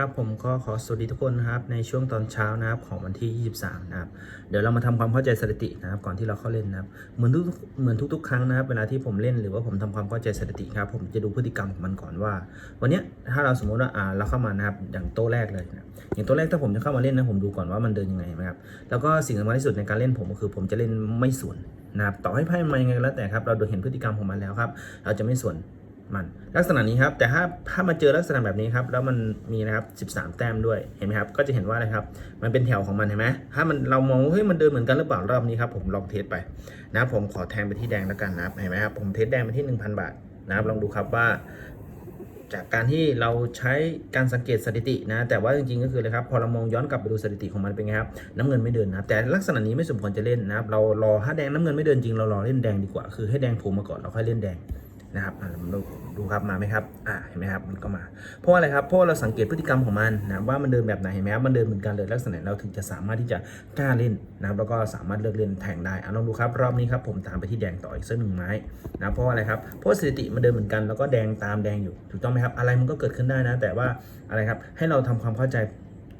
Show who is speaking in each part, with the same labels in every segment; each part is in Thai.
Speaker 1: ครับผมก็ขอสวัสดีทุกคนนะครับในช่วงตอนเช้านะครับของวันที่ 23 นะครับ เดี๋ยวเรามาทำความเข้าใจสถิตินะครับก่อนที่เราเข้าเล่นนะครับเหมือนทุกเหมือนทุกๆ ครั้งนะครับเวลาที่ผมเล่นหรือว่าผมทำความเข้าใจสถิติครับผมจะดูพฤติกรรมของมันก่อนว่า วันนี้ถ้าเราสมมติว่าอ่าเราเข้ามานะครับอย่างโต๊ะแรกเลยนะอย่างโต๊ะแรกถ้าผมจะเข้ามาเล่นนะผมดูก่อนว่ามันเดินยังไงนะครับแล้วก็สิ่งสำคัญที่สุดในการเล่นผมก็คือผมจะเล่นไม่สวนนะครับต่อให้ไพ่มันยังไงก็แล้วแต่ครับเราดูเห็นพฤติกรรมของมันแล้วครับเราจะไม่สวน มันลักษณะนี้ครับ แต่ถ้าถ้ามาเจอลักษณะแบบนี้ครับ แล้วมันมีนะครับ 13 แต้มด้วยเห็นไหมครับ ก็จะเห็นว่าอะไรครับ มันเป็นแถวของมันเห็นไหมถ้ามันเรามองว่าเฮ้ยมันเดินเหมือนกันหรือเปล่ารอบนี้ครับผมลองเทสไปนะครับผมขอแทงไปที่แดงแล้วกันนะครับเห็นไหมครับผมเทสแดงไปที่ 1,000 บาทนะครับลองดูครับว่า จากการที่เราใช้การสังเกตสถิตินะ แต่ว่าจริงๆก็คือเลยครับพอเรามองย้อนกลับไปดูสถิติของมันเป็นไงครับน้ำเงินไม่เดินนะแต่ลักษณะนี้ไม่สมควรจะเล่นนะครับเรารอถ้าแดงน้ำเงินไม่เดินจริงเรารอเล่นแดงดีกว่าคือให้แดงโผล่มาก่อนเราค่อยเล่นแดง นะครับเราดูดูครับมาไหมครับอ่าเห็นไหมครับมันก็มา เพราะอะไรครับเพราะเราสังเกตพฤติกรรมของมันนะว่ามันเดินแบบไหนเห็นไหมครับมันเดินเหมือนกันเลยลักษณะเราถึงจะสามารถที่จะกล้าเล่นนะครับแล้วก็สามารถเลือกเล่นแทงได้อะลองดูครับรอบนี้ครับผมตามไปที่แดงต่ออีกสักหนึ่งไม้นะเพราะอะไรครับเพราะสถิติมันเดินเหมือนกันแล้วก็แดงตามแดงอยู่ถูกต้องไหมครับอะไรมันก็เกิดขึ้นได้นะ แต่ว่าอะไรครับให้เราทำความเข้าใจ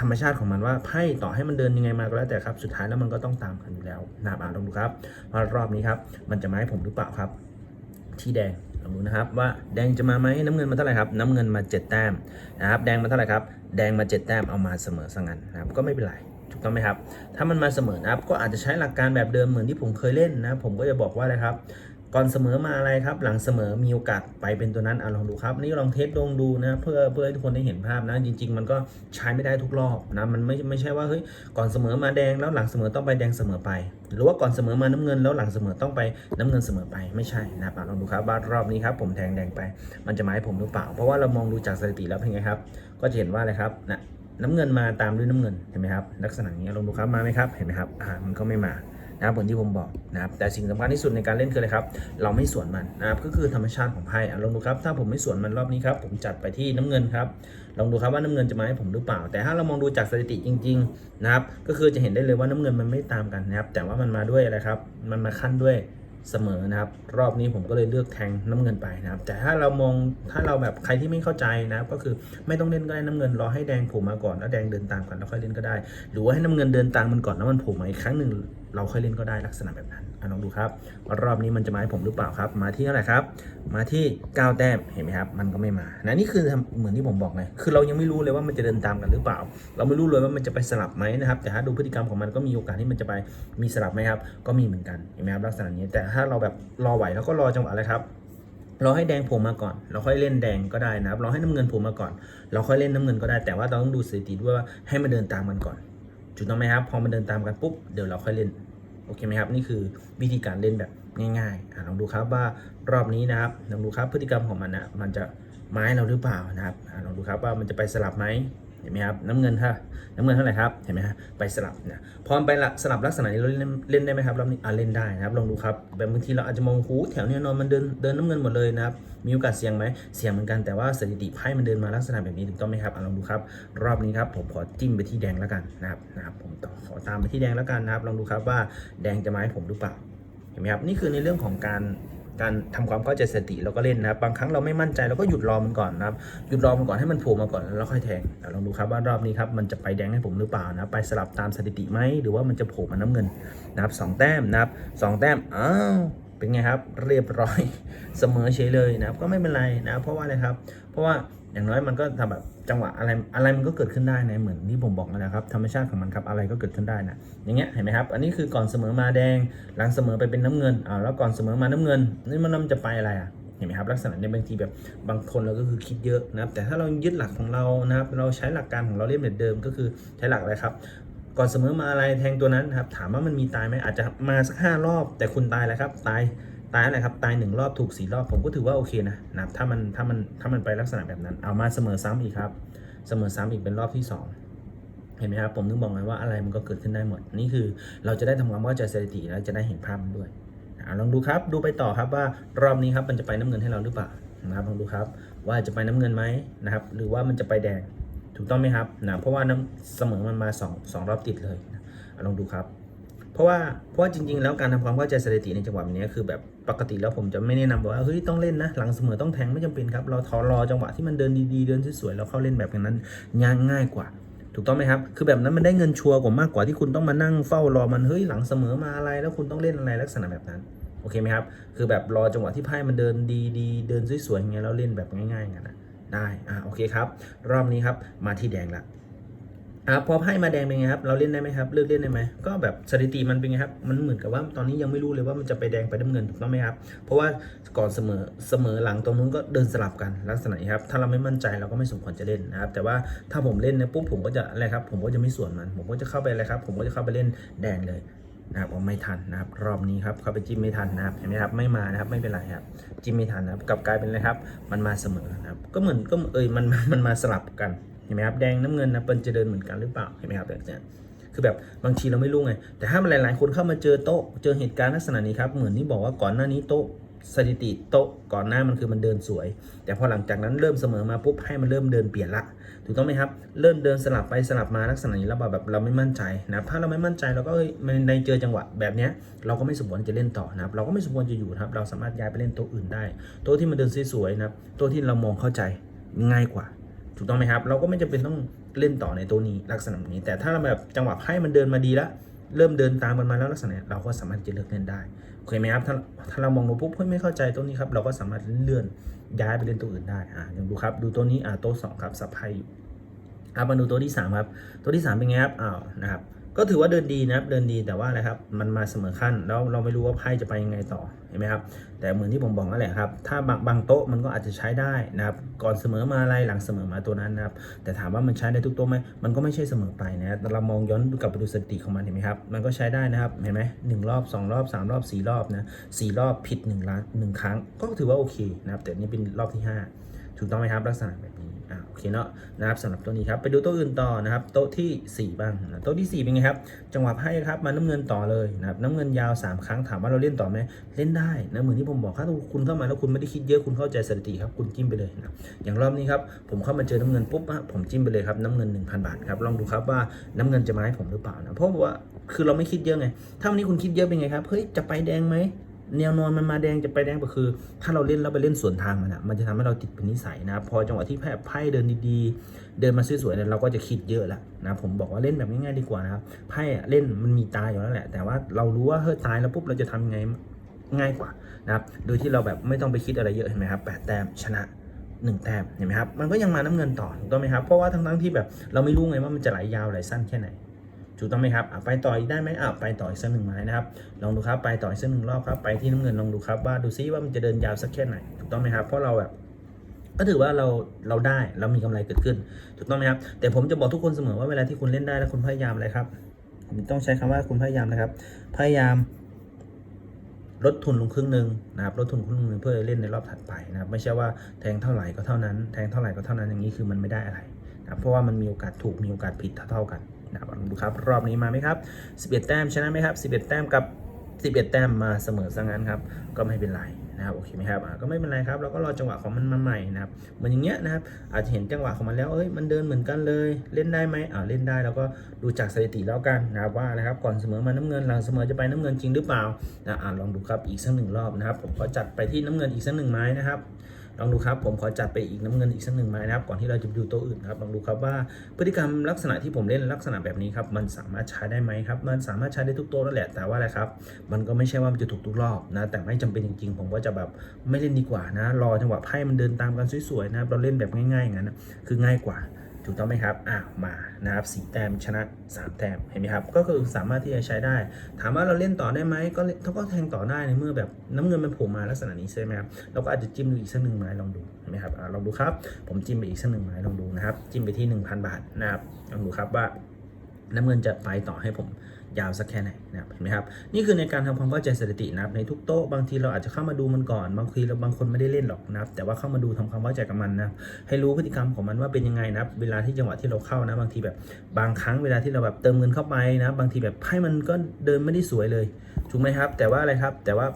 Speaker 1: ธรรมชาติของมันว่าไพ่ต่อให้มันเดินยังไงมาก็แล้วแต่ครับ สุดท้ายแล้วมันก็ต้องตามกันอยู่แล้วนะครับอะลองดูครับว่ารอบนี้ครับ มันจะมาให้ผมหรือเปล่าครับ ที่แดง งดูนะครับว่าแดงจะมาไหมน้ำเงินมาเท่าไหร่ครับน้ำเงินมา 7 แต้มนะครับแดงมาเท่าไหร่ครับแดงมา 7 แต้มเอามาเสมอสังกันนะครับก็ไม่เป็นไรถูกต้องไหมครับ ถ้ามันมาเสมอนะครับก็อาจจะใช้หลักการแบบเดิมเหมือนที่ผมเคยเล่นนะผมก็จะบอกว่าอะไรครับ ก่อนเสมอมาอะไรครับ หลังเสมอมีโอกาสไปเป็นตัวนั้นอะลองดูครับนี่ลองเทสลองดูนะเพื่อเพื่อให้ทุกคนได้เห็นภาพนะ จริง ๆ มันก็ใช้ไม่ได้ทุกรอบนะมันไม่ไม่ใช่ว่าเฮ้ยก่อนเสมอมาแดงแล้วหลังเสมอต้องไปแดงเสมอไป หรือว่าก่อนเสมอมาน้ำเงินแล้วหลังเสมอต้องไปน้ำเงินเสมอไปไม่ใช่นะครับอะลองดูครับว่ารอบนี้ครับผมแทงแดงไป มันจะมาให้ผมหรือเปล่า เพราะว่าเรามองดูจากสถิติแล้วเป็นไงครับ ก็จะเห็นว่าอะไรครับนะน้ำเงินมาตามด้วยน้ำเงินเห็นไหมครับลักษณะนี้ลองดูครับมาไหมครับเห็นไหมครับอ่ามันก็ไม่มา นะครับเหมือนที่ผมบอกนะครับแต่สิ่งสำคัญที่สุดในการเล่นคืออะไรครับ เราไม่สวนมันนะครับก็คือธรรมชาติของไพ่ลองดูครับถ้าผมไม่สวนมันรอบนี้ครับผมจัดไปที่น้ำเงินครับลองดูครับว่าน้ำเงินจะมาให้ผมหรือเปล่า แต่ถ้าเรามองดูจากสถิติจริงๆนะครับก็คือจะเห็นได้เลยว่าน้ำเงินมันไม่ตามกันนะครับแต่ว่ามันมาด้วยอะไรครับมันมาขั้นด้วยเสมอนะครับ รอบนี้ผมก็เลยเลือกแทงน้ำเงินไปนะครับ แต่ถ้าเรามองถ้าเราแบบใครที่ไม่เข้าใจนะครับ ก็คือไม่ต้องเล่นก็ได้น้ำเงินรอให้แดงโผล่มาก่อนแล้วแดงเดินตามกันแล้วค่อยเล่นก็ได้ หรือว่าให้น้ำเงินเดินตามมันก่อนแล้วมันโผล่มาอีกครั้งหนึ่ง เราค่อยเล่นก็ได้ลักษณะแบบนั้นอลองดูครับว่ารอบนี้มันจะมาให้ผมหรือเปล่าครับ มาที่เท่าไหร่ครับ มาที่ 9 แต้มเห็นไหมครับ มันก็ไม่มานะนี่คือเหมือนที่ผมบอกไงคือเรายังไม่รู้เลยว่ามันจะเดินตามกันหรือเปล่า เราไม่รู้เลยว่ามันจะไปสลับไหมนะครับ แต่ถ้าดูพฤติกรรมของมันก็มีโอกาสที่มันจะไปมีสลับไหมครับ ก็มีเหมือนกันเห็นไหมครับลักษณะนี้ แต่ถ้าเราแบบรอไหวแล้วก็รอจังหวะอะไรครับเราให้แดงผล่มาก่อน เราค่อยเล่นแดงก็ได้นะครับ เราให้น้ำเงินผล่มาก่อน เราค่อยเล่นน้ำเงินก็ได้ แต่ว่าเราต้องดูสถิติด้วยว่าให้มันเดินตามกันก่อน ถูกต้องไหมครับ พอมันเดินตามกันปุ๊บ เดี๋ยวเราค่อยเล่น โอเคไหมครับ นี่คือวิธีการเล่นแบบง่ายๆอลองดูครับว่ารอบนี้นะครับ ลองดูครับพฤติกรรมของมันนะ มันจะไม้เราหรือเปล่านะครับอลองดูครับว่ามันจะไปสลับไหม เห็นไหมครับน้ำเงินถ้าน้ำเงินเท่าไหร่ครับเห็นไหมฮะไปสลับนะพอมไปสลับลักษณะนี้เราเล่นเล่นได้ไหมครับรอบนี้อะเล่นได้นะครับลองดูครับแบบบางทีเราอาจจะมองหูแถวเนี้ยนอนมันเดินเดินน้ำเงินหมดเลยนะครับมีโอกาสเสี่ยงไหมเสี่ยงเหมือนกันแต่ว่าสถิติไพ่มันเดินมาลักษณะแบบนี้ถูกต้องไหมครับอะลองดูครับรอบนี้ครับผมขอจิ้มไปที่แดงแล้วกันนะครับนะครับผมต่อขอตามไปที่แดงแล้วกันนะครับลองดูครับว่าแดงจะมาให้ผมหรือเปล่าเห็นไหมครับนี่คือในเรื่องของการ การทำความเข้าใจสถิติเราก็เล่นนะครับ บางครั้งเราไม่มั่นใจเราก็หยุดรอมันก่อนนะครับ หยุดรอมันก่อนให้มันโผล่มาก่อนแล้วค่อยแทงแต่ลองดูครับว่ารอบนี้ครับมันจะไปแดงให้ผมหรือเปล่านะไปสลับตามสถิติไหมหรือว่ามันจะโผล่มาน้ำเงินนะครับสองแต้มนะครับสองแต้มอ้าวเป็นไงครับ เรียบร้อยเสมอเฉยเลยนะครับก็ไม่เป็นไรนะเพราะว่าอะไรครับ เพราะว่า อย่างน้อยมันก็ทำแบบจังหวะอะไรอะไรมันก็เกิดขึ้นได้นะเหมือนที่ผมบอกนะครับธรรมชาติของมันครับอะไรก็เกิดขึ้นได้นะอย่างเงี้ยเห็นไหมครับ อันนี้คือก่อนเสมอมาแดง หลังเสมอไปเป็นน้ำเงินอ่าแล้วก่อนเสมอมาน้ำเงินนี่มันจะไปอะไรอะเห็นไหมครับลักษณะเนี้บางทีแบบบางคนเราก็คือคิดเยอะนะครับแต่ถ้าเรายึดหลักของเรานะครับเราใช้หลักการของเราเล่นแบบเดิมก็คือใช้หลักอะไรครับก่อนเสมอมาอะไรแทงตัวนั้นครับถามว่ามันมีตายไหมอาจจะมาสักห้ารอบ แต่คุณตายแล้วครับตาย ตายอะไรครับ ตายหนึ่งรอบถูกสี่รอบผมก็ถือว่าโอเคนะนะถ้ามันถ้ามันถ้ามันไปลักษณะแบบนั้น เอามาเสมอซ้ำอีกครับ เสมอซ้ำอีกเป็นรอบที่สองเห็นไหมครับผมถึงบอกไงว่าอะไรมันก็เกิดขึ้นได้หมด นี่คือเราจะได้ทำความเข้าใจสถิติแล้วจะได้เห็นภาพมันด้วยอลองดูครับดูไปต่อครับว่ารอบนี้ครับมันจะไปน้ำเงินให้เราหรือเปล่านะครับลองดูครับ ว่าจะไปน้ำเงินไหมนะครับ หรือว่ามันจะไปแดงถูกต้องไหมครับนะเพราะว่าน้ำเสมอมันมา2งรอบติดเลยนะลองดูครับ ราะว่าเพราะว่าจริง ๆ แล้วการทำความเข้าใจสถิติในจังหวะแบบนี้คือแบบปกติแล้วผมจะไม่แนะนำว่าเฮ้ยต้องเล่นนะหลังเสมอต้องแทงไม่จำเป็นครับเราทอรอจังหวะที่มันเดินดีๆเดินสวยๆแล้วเข้าเล่นแบบนั้นง่ายง่ายกว่า ถูกต้องไหมครับ คือแบบนั้นมันได้เงินชัวร์กว่ามากกว่าที่คุณต้องมานั่งเฝ้ารอมันเฮ้ยหลังเสมอมาอะไรแล้วคุณต้องเล่นอะไรลักษณะแบบนั้นโอเคไหมครับคือแบบรอจังหวะที่ไพ่มันเดินดีๆเดินสวยๆอย่างเงี้ยแล้วเล่นแบบง่ายๆกันนะได้อ่าโอเคครับรอบนี้ครับมาที่แดงละ อ่าพอไพ่มาแดงเป็นไงครับเราเล่นได้ไหมครับเลือกเล่นได้ไหมก็แบบสถิติมันเป็นไงครับมันเหมือนกับว่าตอนนี้ยังไม่รู้เลยว่ามันจะไปแดงไปน้ำเงินถูกต้องไหมครับเพราะว่าก่อนเสมอเสมอหลังตรงนู้นก็เดินสลับกันลักษณะนี้ครับถ้าเราไม่มั่นใจเราก็ไม่สมควรจะเล่นนะครับแต่ว่าถ้าผมเล่นเนี่ยปุ๊บผมก็จะอะไรครับผมก็จะไม่ส่วนมัน ผมก็จะเข้าไปอะไรครับผมก็จะเข้าไปเล่นแดงเลยนะครับเอาไม่ทันนะครับรอบนี้ครับเข้าไปจิ้มไม่ทันนะครับเห็นไหมครับไม่มานะครับไม่เป็นไรครับจิ้มไม่ทันนะครับกลับกลายเป็นอะไรครับ มันมาเสมอนะครับก็เหมือนก็เอยมันมันมาสลับกัน ห็นไหมครับแดงน้ำเงินนะมันจะเดินเหมือนกันหรือเปล่าเห็นไหมครับแบบเนี้ยคือแบบบางทีเราไม่รู้ไง แต่ถ้ามันหลาย ๆ คนเข้ามาเจอโต๊ะเจอเหตุการณ์ลักษณะนี้ครับเหมือนที่บอกว่าก่อนหน้านี้โต๊ะสถิติโต๊ะก่อนหน้ามันคือมันเดินสวย แต่พอหลังจากนั้นเริ่มเสมอมาปุ๊บให้มันเริ่มเดินเปลี่ยนละถูกต้องไหมครับ เริ่มเดินสลับไปสลับมาลักษณะนี้แล้วแบบเราไม่มั่นใจนะถ้าเราไม่มั่นใจเราก็เอ้ยในเจอจังหวะแบบนี้เราก็ไม่สมควรจะเล่นต่อนะครับ เราก็ไม่สมควรจะอยู่นะครับ เราสามารถย้ายไปเล่นโต๊ะอื่นได้ โต๊ะที่มันเดินสวยๆนะครับโต๊ะที่เรามองเข้าใจง่ายกว่า ถูกต้องไหมครับ เราก็ไม่จำเป็นต้องเล่นต่อในตัวนี้ลักษณะแบบนี้ แต่ถ้าเราแบบจังหวะให้มันเดินมาดีแล้วเริ่มเดินตามมันมาแล้วลักษณะเราก็สามารถจะเลือกเล่นได้โอเคไหมครับถ้าถ้าเรามองดูปุ๊บเฮ้ยไม่เข้าใจตัวนี้ครับเราก็สามารถเลื่อนย้ายไปเล่นตัวอื่นได้อ่าอย่างดูครับดูตัวนี้อ่าโต๊ะสองครับสับไพ่อยู่อ่ามาดูตัวที่สามครับตัวที่สามเป็นไงครับอ้าวนะครับ ก็ถือว่าเดินดีนะครับ เดินดีแต่ว่าอะไรครับ มันมาเสมอขั้นแล้วเราไม่รู้ว่าไพ่จะไปยังไงต่อ เห็นไหมครับ แต่เหมือนที่ผมบอกนั่นแหละครับ ถ้าบางบางโต๊ะมันก็อาจจะใช้ได้นะครับ ก่อนเสมอมาอะไรหลังเสมอมาตัวนั้นนะครับ แต่ถามว่ามันใช้ได้ทุกโต๊ะไหมมันก็ไม่ใช่เสมอไปนะแต่เรามองย้อนกลับไปดูสถิติของมันเห็นไหมครับ มันก็ใช้ได้นะครับ เห็นไหมหนึ่งรอบสองรอบสามรอบสี่รอบนะสี่รอบผิดหนึ่งล้านหนึ่งครั้ง ก็ถือว่าโอเคนะครับ แต่นี่เป็นรอบที่ห้า ถูกต้องไหมครับลักษณะแบบนี้อ่าโอเคเนาะนะครับสำหรับตัวนี้ครับไปดูโต๊ะอื่นต่อนะครับโต๊ะทีสี่4 บ้างนะโต๊ะที่ 4 เป็นไงครับ จังหวะให้ครับมาน้ำเงินต่อเลยนะครับน้ำเงินยาว 3 ครั้งถามว่าเราเล่นต่อไหมเล่นได้นะเหมือนที่ผมบอกถ้าคุณเข้ามาแล้วคุณไม่ได้คิดเยอะคุณเข้าใจสถิติครับคุณจิ้มไปเลยนะอย่างรอบนี้ครับผมเข้ามาเจอน้ำเงินปุ๊บอะผมจิ้มไปเลยครับน้ำเงิน 1,000 บาทครับลองดูครับว่าน้ำเงินจะมาให้ผมหรือเปล่านะเพราะว่าคือเราไม่คิดเยอะไง ถ้าวันนี้คุณคิดเยอะเป็นไงครับเฮ้ยจะไปแดงไหม แนวนอนมันมาแดงจะไปแดงก็คือ ถ้าเราเล่นแล้วไปเล่นสวนทางมันอะมันจะทำให้เราติดเป็นนิสัยนะพอจังหวะที่แพ้ไพ่เดินดีๆ เดินมาสวยๆเนี่ยเราก็จะคิดเยอะแล้วนะผมบอกว่าเล่นแบบง่ายๆดีกว่านะครับไพ่อะเล่นมันมีตายอยู่แล้วแหละ แต่ว่าเรารู้ว่าเฮ้ยตายแล้วปุ๊บเราจะทำยังไงง่ายกว่านะครับโดยที่เราแบบไม่ต้องไปคิดอะไรเยอะเห็นไหมครับแปดแต้มชนะหนึ่งแต้มเห็นไหมครับ มันก็ยังมาน้ำเงินต่อถูกต้องไหมครับ เพราะว่าทั้งๆที่แบบเราไม่รู้ไงว่ามันจะไหลยาวไหลสั้นแค่ไหน ถูกต้องไหมครับไปต่ออีกได้ไหมอะไปต่ออีกสักหนึ่งไม้นะครับ ลองดูครับไปต่ออีกสักหนึ่งรอบครับ ไปที่น้ำเงินลองดูครับว่าดูซิว่ามันจะเดินยาวสักแค่ไหน ถูกต้องไหมครับ เพราะเราแบบก็ถือว่าเราเราได้เรามีกำไรเกิดขึ้น ถูกต้องไหมครับ แต่ผมจะบอกทุกคนเสมอว่าเวลาที่คุณเล่นได้แล้วคุณพยายามอะไรครับผมต้องใช้คำว่าคุณพยายามนะครับ พยายามลดทุนลงครึ่งหนึ่งนะครับลดทุนครึ่งหนึ่งเพื่อเล่นในรอบถัดไปนะครับ ไม่ใช่ว่าแทงเท่าไหร่ก็เท่านั้น แทงเท่าไหร่ก็เท่านั้นอย่างนี้คือมันไม่ได้อะไรนะครับเพราะว่ามันมีโอกาสถูกมีโอกาสผิดเท่าๆกัน นะครับลองดูครับ รอบนี้มาไหมครับ 11 แต้มชนะไหมครับ 11 แต้มกับ 11 แต้มมาเสมอซะงั้นครับ ก็ไม่เป็นไรนะครับโอเคไหมครับก็ไม่เป็นไรครับเราก็รอจังหวะของมันมาใหม่นะครับเหมือนอย่างเงี้ยนะครับอาจจะเห็นจังหวะของมันแล้วเอ้ยมันเดินเหมือนกันเลยเล่นได้ไหมอ่าเล่นได้แล้วก็ดูจากสถิติแล้วกันนะครับว่านะครับก่อนเสมอมาน้ำเงินหลังเสมอจะไปน้ำเงินจริงหรือเปล่านะอ่าลองดูครับอีกสักหนึ่งรอบนะครับผมขอจัดไปที่น้ำเงินอีกสักหนึ่งไม้นะครับ ลองดูครับผมขอจัดไปอีกน้ำเงินอีกสักหนึ่งไม้นะครับก่อนที่เราจะไปดูโต๊ะอื่นครับลองดูครับว่าพฤติกรรมลักษณะที่ผมเล่นลักษณะแบบนี้ครับมันสามารถใช้ได้ไหมครับมันสามารถใช้ได้ทุกโต๊ะนั่นแหละแต่ว่าอะไรครับมันก็ไม่ใช่ว่ามันจะถูกทุกรอบนะแต่ไม่จำเป็นจริงๆ ผมก็จะแบบไม่เล่นดีกว่านะรอจังหวะไพ่มันเดินตามกันสวยๆนะครับเราเล่นแบบง่ายๆอย่างนั้นคือง่ายกว่า ถูกต้องไหมครับอ่ามานะครับสีแต้มชนะ 3 แต้มเห็นไหมครับ ก็คือสามารถที่จะใช้ได้ ถามว่าเราเล่นต่อได้ไหมก็เขาก็แทงต่อได้ในเมื่อแบบน้ำเงินมันโผล่มาลักษณะนี้ใช่ไหมครับเราก็อาจจะจิ้มดูอีกสักหนึ่งไม้ลองดูเห็นไหมครับอ่าลองดูครับผมจิ้มไปอีกสักหนึ่งไม้ลองดูนะครับจิ้มไปที่ 1,000 บาทนะครับลองดูครับว่าน้ำเงินจะไปต่อให้ผม ยาวสักแค่ไหนนะครับเห็นไหมครับนี่คือในการทำความเข้าใจสถิตินะครับในทุกโต๊ะบางทีเราอาจจะเข้ามาดูมันก่อน บางทีเราบางคนไม่ได้เล่นหรอกนะครับ แต่ว่าเข้ามาดูทำความเข้าใจกับมันนะให้รู้พฤติกรรมของมันว่าเป็นยังไงนะครับ เวลาที่จังหวะที่เราเข้านะ บางทีแบบบางครั้งเวลาที่เราแบบเติมเงินเข้าไปนะบางทีแบบให้มันก็เดินไม่ได้สวยเลยถูกไหมครับ แต่ว่าอะไรครับแต่ว่า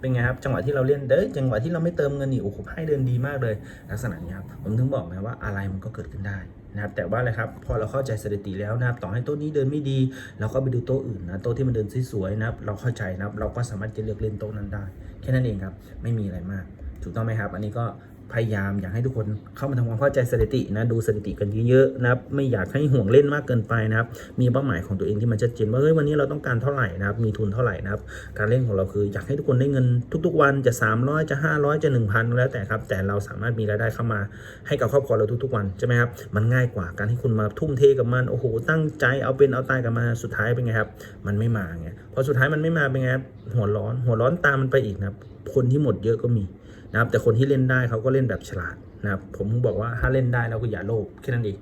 Speaker 1: เป็นไงครับจังหวะที่เราเล่นเด้ยจังหวะที่เราไม่เติมเงินนี่โอ้โหไพ่เดินดีมากเลย ลักษณะนี้ครับผมถึงบอกไงว่าอะไรมันก็เกิดขึ้นได้ นะครับแต่ว่าอะไรครับพอเราเข้าใจสถิติแล้วนะครับต่อให้โต๊ะนี้เดินไม่ดี เราก็ไปดูโต๊ะอื่นนะโต๊ะที่มันเดินสวยๆนะครับเราเข้าใจนะครับเราก็สามารถจะเลือกเล่นโต๊ะนั้นได้ แค่นั้นเองครับไม่มีอะไรมาก ถูกต้องไหมครับ อันนี้ก็ พยายามอยากให้ทุกคนเข้ามาทำความเข้าใจสถิตินะดูสถิติกันเยอะๆนะครับไม่อยากให้ห่วงเล่นมากเกินไปนะครับ มีเป้าหมายของตัวเองที่มันชัดเจนว่าเฮ้ยวันนี้เราต้องการเท่าไหร่นะครับมีทุนเท่าไหร่นะครับ การเล่นของเราคืออยากให้ทุกคนได้เงินทุก ๆ วันจะ 300 จะ 500 จะ 1,000 แล้วแต่ครับ แต่เราสามารถมีรายได้เข้ามาให้กับครอบครัวเราทุกๆวันใช่ไหมครับมันง่ายกว่าการที่คุณมาทุ่มเทกับมันโอ้โหตั้งใจเอาเป็นเอาตายกับมันสุดท้ายเป็นไงครับมันไม่มาไงพอสุดท้ายมันไม่มาเป็นไงครับหัวร้อนหัวร้อนตามมันไปอีกนะครับคนที่หมดเยอะก็มี นะครับแต่คนที่เล่นได้เขาก็เล่นแบบฉลาดนะครับผมบอกว่าถ้าเล่นได้เราก็อย่าโลภแค่นั้นเอง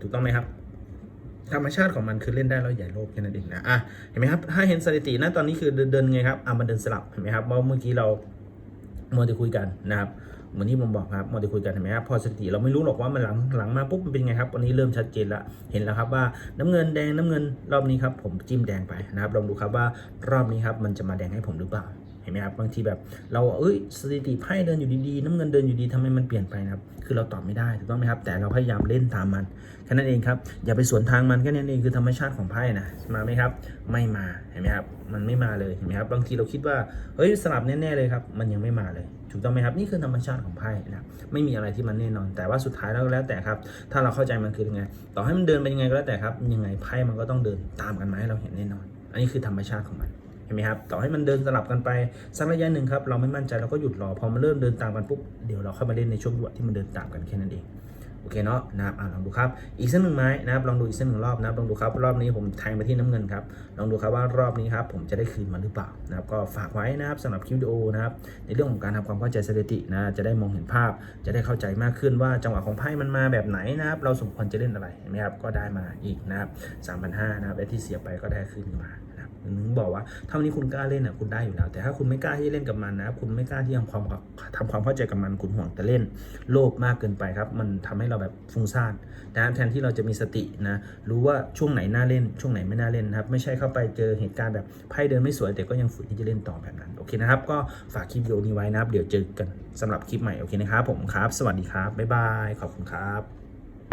Speaker 1: ถูกต้องไหมครับธรรมชาติของมันคือเล่นได้แล้วอย่าโลภแค่นั้นเองนะอะเห็นไหมครับถ้าเห็นสถิตินะตอนนี้คือเดินไงครับอะมันเดินสลับเห็นไหมครับว่าเมื่อกี้เราโมเดคุยกันนะครับเหมือนที่ผมบอกครับโมเดคุยกันเห็นไหมครับพอสถิติเราไม่รู้หรอกว่ามันหลังหลังมาปุ๊บมันเป็นไงครับวันนี้เริ่มชัดเจนละเห็นแล้วครับว่าน้ำเงินแดงน้ำเงินรอบนี้ครับผมจิ้มแดงไปนะครับลองดูครับว่ารอบนี้ครับมันจะมาแดงให้ผมหรือเปล่า ห็นไหมครับบางทีแบบเราเอ้ยสถิติไพ่เดินอยู่ดีๆน้ำเงินเดินอยู่ดีทำไมมันเปลี่ยนไปนะครับคือเราตอบไม่ได้ถูกต้องไหมครับแต่เราพยายามเล่นตามมันแค่นั้นเองครับอย่าไปสวนทางมันแค่นั้นเองคือธรรมชาติของไพ่นะมาไหมครับ ไม่มาเห็นไหมครับมันไม่มาเลยเห็นไหมครับบางทีเราคิดว่าเฮ้ยสลับแน่ๆเลยครับมันยังไม่มาเลยถูกต้องไหมครับนี่คือธรรมชาติของไพ่นะไม่มีอะไรที่มันแน่นอน แต่ว่าสุดท้ายแล้วก็แล้วแต่ครับ ถ้าเราเข้าใจมันคือยังไง ต่อให้มันเดินไปยังไงก็แล้วแต่ครับยังไงไพ่มันก็ต้องเดินตามกันมาให้เราเห็นแน่นอน อันนี้คือธรรมชาติของมัน ห็นไหมครับต่อให้มันเดินสลับกันไปสักระยะหนึ่งครับเราไม่มั่นใจเราก็หยุดรอพอมันเริ่มเดินตามกันปุ๊บเดี๋ยวเราเข้ามาเล่นในช่วงจังหวะที่มันเดินตามกันแค่นั้นเองโอเคเนาะนะครับลองดูครับอีกเส้นหนึ่งไม้นะครับลองดูอีกเส้นหนึ่งรอบนะครับลองดูครับรอบนี้ผมแทงไปที่น้ำเงินครับลองดูครับว่ารอบนี้ครับผมจะได้คืนมันหรือเปล่านะครับก็ฝากไว้นะครับสำหรับคลิปวิดีโอนะครับในเรื่องของการทำความเข้าใจสถิตินะจะได้มองเห็นภาพ จะได้เข้าใจมากขึ้นว่าจังหวะของไพ่มันมาแบบไหนนะครับเราสมควรจะเล่นอะไรเห็นไหมครับก็ได้มาอีกนะครับสามพันห้านะครับและที่เสียไปก็ได้คืนมา ถึงบอกว่าถ้าวันนี้คุณกล้าเล่นอะคุณได้อยู่แล้ว แต่ถ้าคุณไม่กล้าที่จะเล่นกับมันนะคุณไม่กล้าที่ทำความทำความเข้าใจกับมันคุณห่วงแต่เล่นโลภมากเกินไปครับ มันทำให้เราแบบฟุ้งซ่านนะครับแทนที่เราจะมีสตินะรู้ว่าช่วงไหนน่าเล่น ช่วงไหนไม่น่าเล่นนะครับไม่ใช่เข้าไปเจอเหตุการณ์แบบไพ่เดินไม่สวยแต่ก็ยังฝืนที่จะเล่นต่อแบบนั้นโอเคนะครับก็ฝากคลิปวิดีโอนี้ไว้นะครับเดี๋ยวเจอกันสำหรับคลิปใหม่โอเคนะครับผมครับ สวัสดีครับบ๊ายบายขอบคุณครับ